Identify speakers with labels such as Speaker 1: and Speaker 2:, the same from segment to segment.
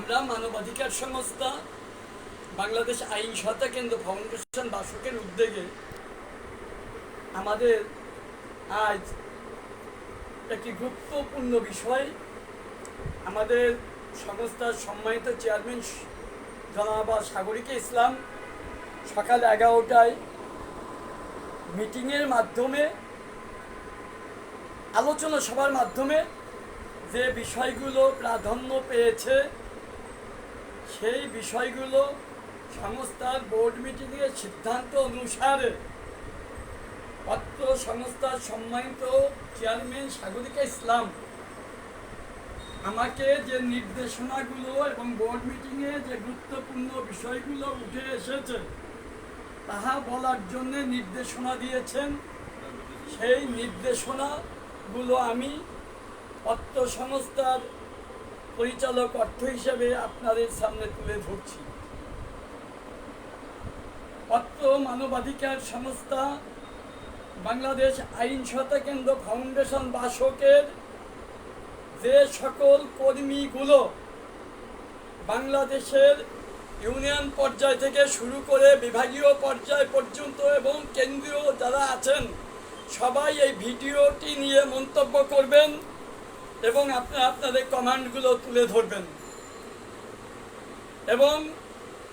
Speaker 1: আমরা মানবাধিকার সংস্থা, বাংলাদেশ আইন সহায়তা কেন্দ্র, ফাউন্ডেশন বাসকের উদ্যোগে আমাদের আজ একটি গুরুত্বপূর্ণ বিষয় আমাদের সংস্থার সম্মানিত চেয়ারম্যান জনাবা সাগরিকা ইসলাম সকাল এগারোটায় মিটিংয়ের মাধ্যমে, আলোচনা সভার মাধ্যমে যে বিষয়গুলো প্রাধান্য পেয়েছে সেই বিষয়গুলো সংস্থার বোর্ড মিটিংয়ে সিদ্ধান্ত অনুসারে পত্র সংস্থার সম্মানিত চেয়ারম্যান সাগরিকা ইসলাম আমাকে যে নির্দেশনাগুলো এবং বোর্ড মিটিংয়ে যে গুরুত্বপূর্ণ বিষয়গুলো উঠে এসেছে, তাহা বলার জন্য নির্দেশনা দিয়েছেন। সেই নির্দেশনাগুলো আমি পত্র সংস্থার পরিচালক অর্থ হিসাবে আপনাদের সামনে তুলে ধরছি। পত্র মানবাধিকার সংস্থা বাংলাদেশ আইন সহায়তা কেন্দ্র ফাউন্ডেশন বাসকের যে সকল কর্মীগুলো বাংলাদেশের ইউনিয়ন পর্যায় থেকে শুরু করে বিভাগীয় পর্যায় পর্যন্ত এবং কেন্দ্রীয় যারা আছেন, সবাই এই ভিডিওটি নিয়ে মন্তব্য করবেন। এবং আপনারা আপনাদের কমান্ডগুলো তুলে ধরবেন। এবং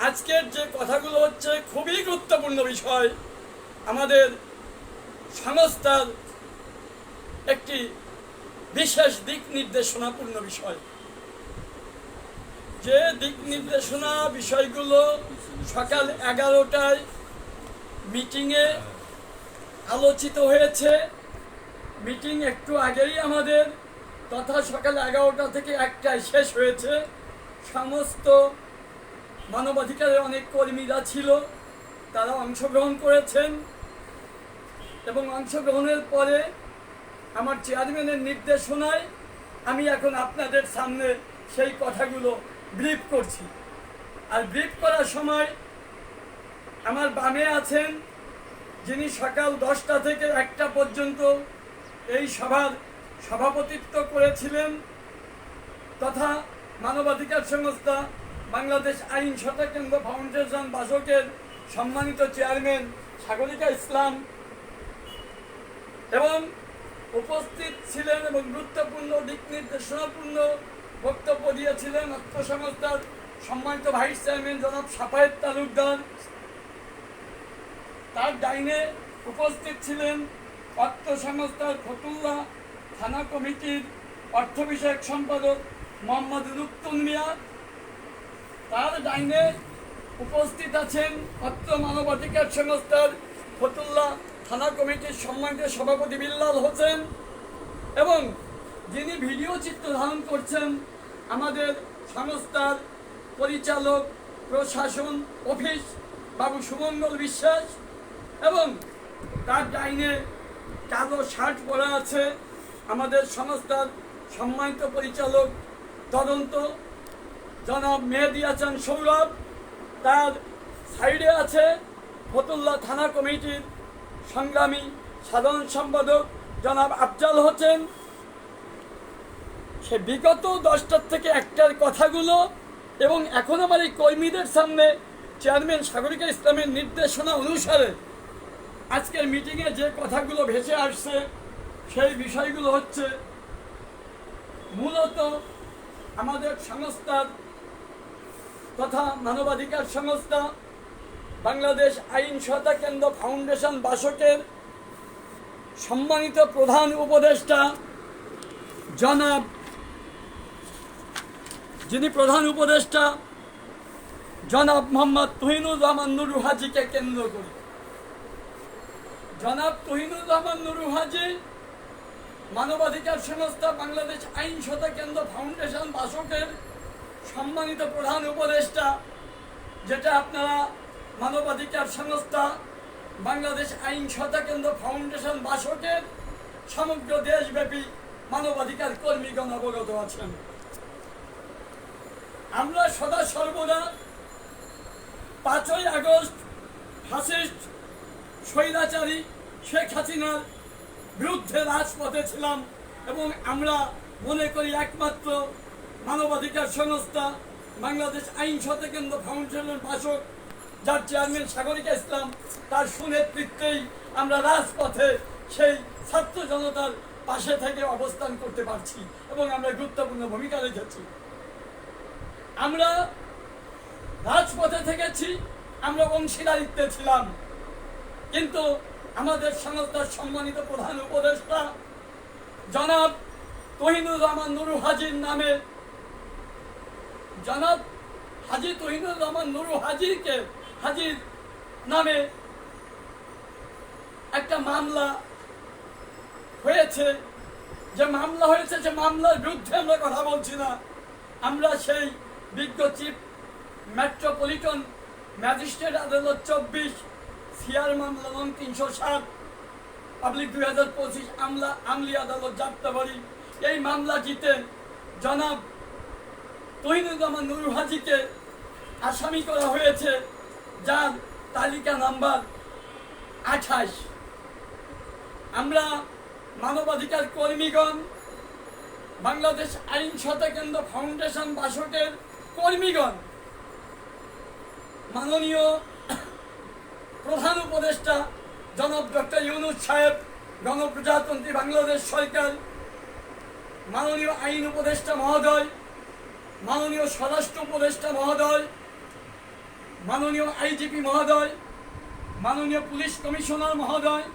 Speaker 1: আজকের যে কথাগুলো হচ্ছে খুবই গুরুত্বপূর্ণ বিষয়, আমাদের সংস্থার একটি বিশেষ দিক নির্দেশনাপূর্ণ বিষয়। যে দিক নির্দেশনা বিষয়গুলো সকাল এগারোটায় মিটিংয়ে আলোচিত হয়েছে। মিটিং একটু আগেই আমাদের তথা সকাল এগারোটা থেকে একটায় শেষ হয়েছে। সমস্ত মানবাধিকারের অনেক কর্মীরা ছিল, তারা অংশগ্রহণ করেছেন। এবং অংশগ্রহণের পরে আমার চেয়ারম্যানের নির্দেশনায় আমি এখন আপনাদের সামনে সেই কথাগুলো ব্রিফ করছি। আর ব্রিফ করার সময় আমার বামে আছেন যিনি সকাল দশটা থেকে একটা পর্যন্ত এই সভার সভাপতিত্ব করেছিলেন তথা মানবাধিকার সংস্থা বাংলাদেশ আইন কেন্দ্র ফাউন্ডেশন বাসকের সম্মানিত চেয়ারম্যান সাগরিকা ইসলাম এবং উপস্থিত ছিলেন এবং গুরুত্বপূর্ণ, দিক নির্দেশনাপূর্ণ বক্তব্য দিয়েছিলেন অর্থ সংস্থার সম্মানিত ভাইস চেয়ারম্যান জনাব সাফায়েত তালুকদার। তার ডাইনে উপস্থিত ছিলেন অর্থ সংস্থার ফতুল্লা থানা কমিটির অর্থ বিষয়ক সম্পাদক মোহাম্মদ রুক্তুল মিয়া। তার ডাইনে উপস্থিত আছেন অর্থ মানবাধিকার সংস্থার ফতুল্লা থানা কমিটির সম্মানিত সভাপতি বিল্লাল হোসেন এবং যিনি ভিডিও চিত্র ধারণ করছেন আমাদের সংস্থার পরিচালক, প্রশাসন, অফিস বাবু সুমঙ্গল বিশ্বাস এবং তার ডাইনে কালো শার্ট পরা আছে। আমাদের সংস্থার সম্মানিত পরিচালক তদন্ত জনাব মেহেদি হাসান সৌরভ, তার সাইডে আছে ফতুল্লা থানা কমিটির সংগ্রামী সাধারণ সম্পাদক জনাব আফজাল হোসেন। সে বিগত দশটার থেকে একটার কথাগুলো এবং এখন আমার এই কর্মীদের সামনে চেয়ারম্যান সাগরিকা ইসলামের নির্দেশনা অনুসারে আজকের মিটিংয়ে যে কথাগুলো ভেসে আসছে সেই বিষয়গুলো হচ্ছে মূলত আমাদের সংস্থার তথা মানবাধিকার সংস্থা বাংলাদেশ আইন সহায়তা কেন্দ্র ফাউন্ডেশন বাসকের সম্মানিত প্রধান উপদেষ্টা জনাব, যিনি প্রধান উপদেষ্টা, জনাব মোহাম্মদ তুহিনুর রহমান নুরু হাজিকে কেন্দ্র করে। জনাব তুহিনুর রহমান নুরু হাজি মানবাধিকার সংস্থা বাংলাদেশ আইন সহায়তা কেন্দ্র ফাউন্ডেশন বাসকের সম্মানিত প্রধান উপদেষ্টা, যেটা আপনারা মানবাধিকার সংস্থা বাংলাদেশ আইন সহায়তা কেন্দ্র ফাউন্ডেশন বাসকের সমগ্র দেশব্যাপী মানবাধিকার কর্মীগণ অবগত আছেন। আমরা সদা সর্বদা পাঁচই আগস্ট, ফাসিস্ট, স্বৈরাচারী শেখ হাসিনার বিরুদ্ধে রাজপথে ছিলাম এবং আমরা মনে করি একমাত্র মানবাধিকার সংস্থা, বাংলাদেশ আইন কেন্দ্র ফাউন্ডেশনের বাসক যার চেয়ারম্যান সাগরিকা ইসলাম, তার সুনেতৃত্বেই আমরা রাজপথে সেই ছাত্র জনতার পাশে থেকে অবস্থান করতে পারছি এবং আমরা গুরুত্বপূর্ণ ভূমিকা রেখেছি। আমরা রাজপথে থেকেছি, আমরা অংশীদারিত্বে ছিলাম, কিন্তু আমাদের সংস্থার সম্মানিত প্রধান উপদেষ্টা, জনাব তহিনুর রহমান নুরু হাজির নামে। জনাব হাজি তহিনুর রহমান নুরু হাজিরকে হাজির নামে একটা মামলা হয়েছে। যে মামলা হয়েছে, যে মামলার বিরুদ্ধে আমরা কথা বলছি না। আমরা সেই বিজ্ঞ চিফ মেট্রোপলিটন ম্যাজিস্ট্রেট আদালত চব্বিশ সিআর মামলা নং তিনশো সাত, পাবলিক দুই হাজার পঁচিশ আমলা আমলি আদালত যাত্রাবাড়ি এই মামলা জিতে জনাব তহিনুজ্জামান নুরু হাজিকে আসামি করা হয়েছে, যার তালিকা নাম্বার আঠাশ। আমরা মানবাধিকার কর্মীগণ, বাংলাদেশ আইন কেন্দ্র ফাউন্ডেশন বাসকের কর্মীগণ, মাননীয় প্রধান উপদেষ্টা জনাব ডক্টর ইউনুস সাহেব, গণপ্রজাতন্ত্রী বাংলাদেশ সরকার, মাননীয় আইন উপদেষ্টা মহোদয়, মাননীয় স্বরাষ্ট্র উপদেষ্টা মহোদয়, মাননীয় আইজিপি মহোদয়, মাননীয় পুলিশ কমিশনার মহোদয়,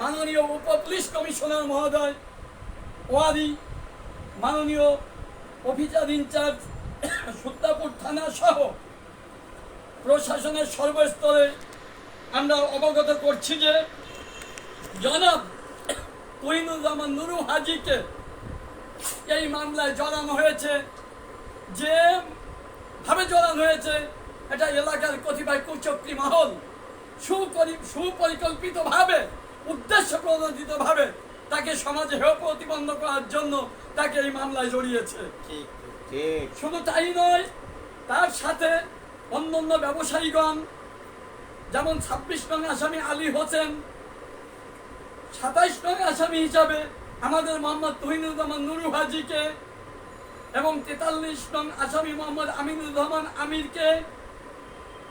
Speaker 1: মাননীয় উপ পুলিশ কমিশনার মহোদয় ওয়ারি মাননীয় অফিসার ইনচার্জ সুত্তাপুর থানা সহ প্রশাসনের সর্বস্তরে আমরা অবগত করছি যে জনাব রহমান নুরু হাজিকে এই মামলায় জড়ানো হয়েছে যে ভাবে জড়ানো হয়েছে এটা এলাকার কতিপয় কুচক্রি মহল সুপরি সুপরিকল্পিতভাবে উদ্দেশ্য প্রণোদিতভাবে তাকে সমাজে হেয় প্রতিবন্ধ করার জন্য তাকে এই মামলায় জড়িয়েছে। শুধু তাই নয় তার সাথে অন্যান্য ব্যবসায়ীগণ, যেমন ছাব্বিশ নং আসামি আলী হোসেন, সাতাইশ নং আসামি হিসাবে আমাদের মোহাম্মদ তহিনুর রহমান নুরু হাজিকে এবং তেতাল্লিশ নং আসামি মোহাম্মদ আমিনুর রহমান আমিরকে,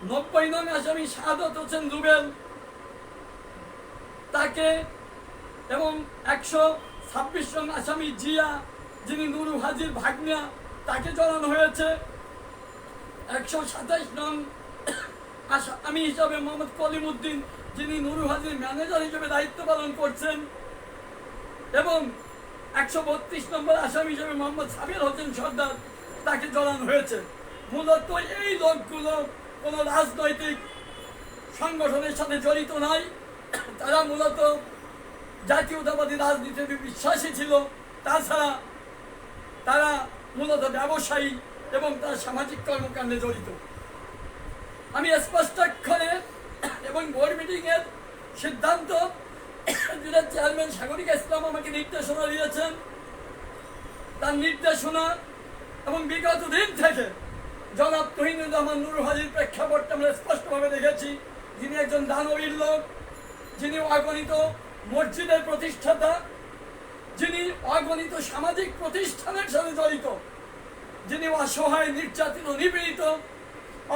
Speaker 1: নব্বই নং আসামি শাহাদত হোসেন রুবেল তাকে এবং একশো ছাব্বিশ নং আসামি জিয়া, যিনি নুরু হাজির ভাগ্না তাকে জড়ানো হয়েছে। একশো সাতাইশ নং আমি হিসাবে মোহাম্মদ কলিমুদ্দিন, যিনি নুরু হাজির ম্যানেজার হিসেবে দায়িত্ব পালন করছেন, এবং একশো বত্রিশ নম্বর আসামি হিসেবে মোহাম্মদ সাবির হোসেন সর্দার তাকে জড়ানো হয়েছে। মূলত এই লোকগুলো কোনো রাজনৈতিক সংগঠনের সাথে জড়িত নয় তারা মূলত জাতীয়তাবাদী রাজনীতিতে বিশ্বাসী ছিল। তাছাড়া তারা মূলত ব্যবসায়ী এবং তার সামাজিক কর্মকাণ্ডে জড়িত। আমি স্পষ্টাক্ষরে এবং বোর্ড মিটিংয়ের সিদ্ধান্ত যেটা চেয়ারম্যান সাগরিকা ইসলাম আমাকে নির্দেশনা দিয়েছেন, তার নির্দেশনা এবং বিগত দিন থেকে জনাব তহিনুর রহমান নুর হাজির প্রেক্ষাপটটা আমরা স্পষ্টভাবে দেখেছি। যিনি একজন দানবীর লোক, যিনি অগণিত মসজিদের প্রতিষ্ঠাতা, যিনি অগণিত সামাজিক প্রতিষ্ঠানের সাথে জড়িত। যিনি অসহায় নির্যাতিত, নিপীড়িত,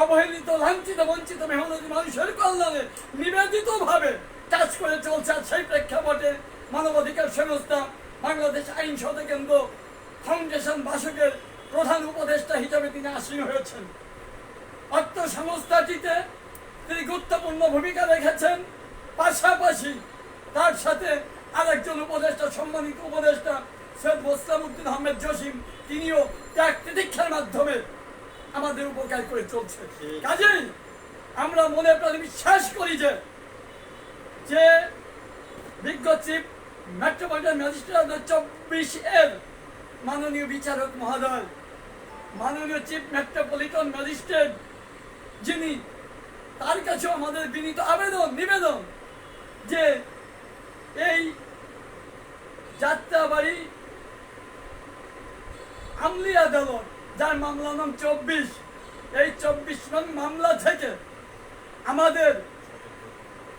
Speaker 1: অবহেলিত, লাঞ্ছিত, বঞ্চিত, মেহনতি মানুষের কল্যাণে নিবেদিত ভাবে কাজ করে চলছে সেই প্রেক্ষাপটে মানবাধিকার সংস্থা, বাংলাদেশ আইন কেন্দ্র, ফাউন্ডেশন বাসকের প্রধান উপদেষ্টা হিসাবে তিনি আসীন হয়েছেন। অর্থ সংস্থাটিতে তিনি গুরুত্বপূর্ণ ভূমিকা রেখেছেন। পাশাপাশি তার সাথে আরেকজন উপদেষ্টা, সম্মানিত উপদেষ্টা সৈয়দ মোসলাম উদ্দিন আহমেদ জসিম তিনিও ত্যাগ তিতিক্ষার মাধ্যমে আমাদের উপকার করে চলছে। কাজেই আমরা মনে প্রাণে বিশ্বাস করি যে যে বিজ্ঞ চিফ মেট্রোপলিটন ম্যাজিস্ট্রেট চব্বিশ এর মাননীয় বিচারক মহোদয় মাননীয় চিফ মেট্রোপলিটন ম্যাজিস্ট্রেট যিনি তার কাছেও আমাদের বিনীত আবেদন নিবেদন যে এই যাত্রাবাড়ি আমলি আদালত যার মামলা নাম চব্বিশ। এই চব্বিশ নং মামলা থেকে আমাদের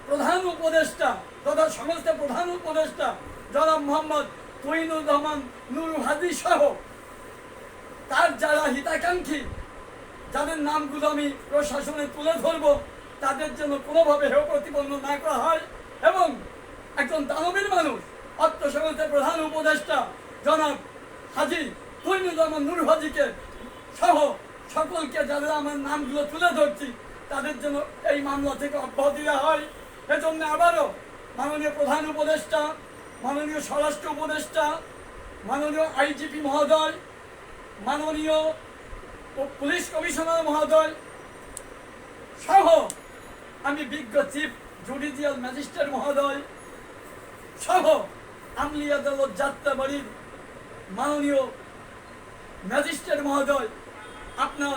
Speaker 1: প্রধান উপদেষ্টা তথা সংস্থা প্রধান উপদেষ্টা জনাব মোহাম্মদ তহিনুর রহমান নুর হাদি সহ তার যারা হিতাকাঙ্ক্ষী, যাদের নামগুলো আমি প্রশাসনে তুলে ধরবো, তাদের জন্য কোনোভাবে হেয় প্রতিপন্ন না করা হয় এবং একজন দানবীর মানুষ আত্মসংগতের প্রধান উপদেষ্টা জনাব হাজি তৈনুর রহমান নূর হাজিকে সহ সকলকে যাদের আমার নামগুলো তুলে ধরছি, তাদের জন্য এই মামলা থেকে অব্যাহতি দেওয়া হয়। এজন্য আবারও মাননীয় প্রধান উপদেষ্টা, মাননীয় স্বরাষ্ট্র উপদেষ্টা, মাননীয় আইজিপি মহোদয়, মাননীয় পুলিশ কমিশনার মহোদয় সহ আমি বিজ্ঞ চিফ জুডিশিয়াল ম্যাজিস্ট্রেট মহোদয় সহ আমলি আদালত যাত্রাবাড়ির মাননীয় ম্যাজিস্ট্রেট মহোদয়, আপনার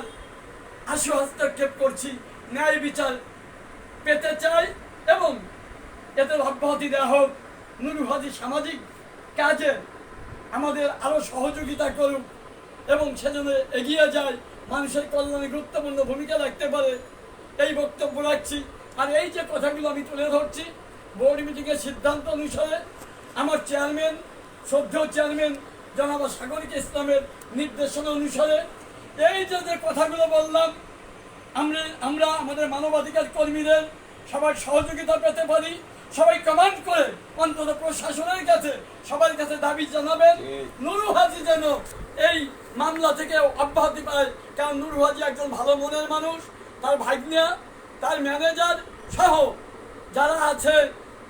Speaker 1: আশু হস্তক্ষেপ করছি। ন্যায় বিচার পেতে চাই এবং এতে অব্যাহতি দেওয়া হোক। নুরুহাদি সামাজিক কাজে আমাদের আরও সহযোগিতা করুক এবং সেজন্য এগিয়ে যায়, মানুষের কল্যাণে গুরুত্বপূর্ণ ভূমিকা রাখতে পারে। এই বক্তব্য রাখছি। আর এই যে কথাগুলো আমি তুলে ধরছি বোর্ড মিটিংয়ের সিদ্ধান্ত অনুসারে আমার চেয়ারম্যান শ্রদ্ধেয় চেয়ারম্যান জনাব সাগরিক ইসলামের নির্দেশনা অনুসারে এই যে যে কথাগুলো বললাম আমরা আমরা আমাদের মানবাধিকার কর্মীদের সবার সহযোগিতা পেতে পারি সবাই কমান্ড করে অন্তত প্রশাসনের কাছে সবার কাছে দাবি জানাবেন নুরু হাজি যেন এই মামলা থেকে অব্যাহতি পায়। কারণ নুরু হাজি একজন ভালো মনের মানুষ তার ভাগ্নিয়া তার ম্যানেজার সহ যারা আছে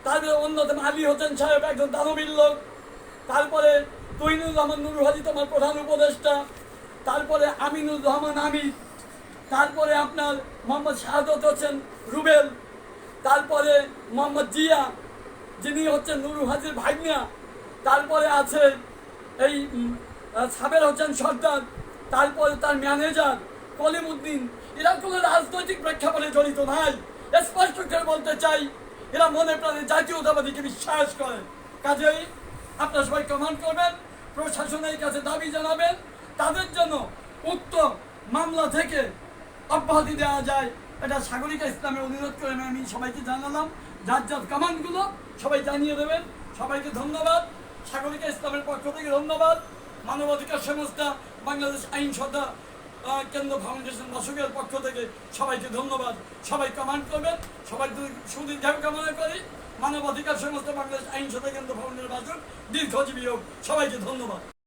Speaker 1: তাদের অন্যতম আলী হোসেন সাহেব একজন দানবীর লোক। তারপরে তৈনুর রহমান নুরু হাজি তোমার প্রধান উপদেষ্টা, তারপরে আমিনুর রহমান আমির তারপরে আপনার মোহাম্মদ শাহাদত হোসেন রুবেল, তারপরে মোহাম্মদ জিয়া, যিনি হচ্ছেন নুরু হাজির ভাগ্না তারপরে আছে এই সাবের হোসেন সর্দার, তারপরে তার ম্যানেজার কলিম উদ্দিন এরা কোনো রাজনৈতিক প্রেক্ষাপটে জড়িত নাই। স্পষ্ট করে বলতে চাই, এরা মনে প্রাণে জাতীয়তাবাদীকে বিশ্বাস করে। কাজেই আপনারা সবাই কমান্ড করবেন, প্রশাসনের কাছে দাবি জানাবেন, তাদের জন্য উক্ত মামলা থেকে অব্যাহতি দেওয়া যায়। এটা সাগরিকা ইসলামে অনুরোধ করে আমি সবাইকে জানালাম। যার যার কমান্ডগুলো সবাই জানিয়ে দেবেন। সবাইকে ধন্যবাদ। সাগরিকা ইসলামের পক্ষ থেকে ধন্যবাদ। মানবাধিকার সংস্থা, বাংলাদেশ আইন সদা কেন্দ্র ফাউন্ডেশন দর্শকের পক্ষ থেকে সবাইকে ধন্যবাদ। সবাই কমান্ড করবেন। সবাই সুদীর্ঘ কামনা করি। মানবাধিকার সংস্থা বাংলাদেশ আইন সদা কেন্দ্র ভবন নির্বাচন দীর্ঘজীবী হোক। সবাইকে ধন্যবাদ।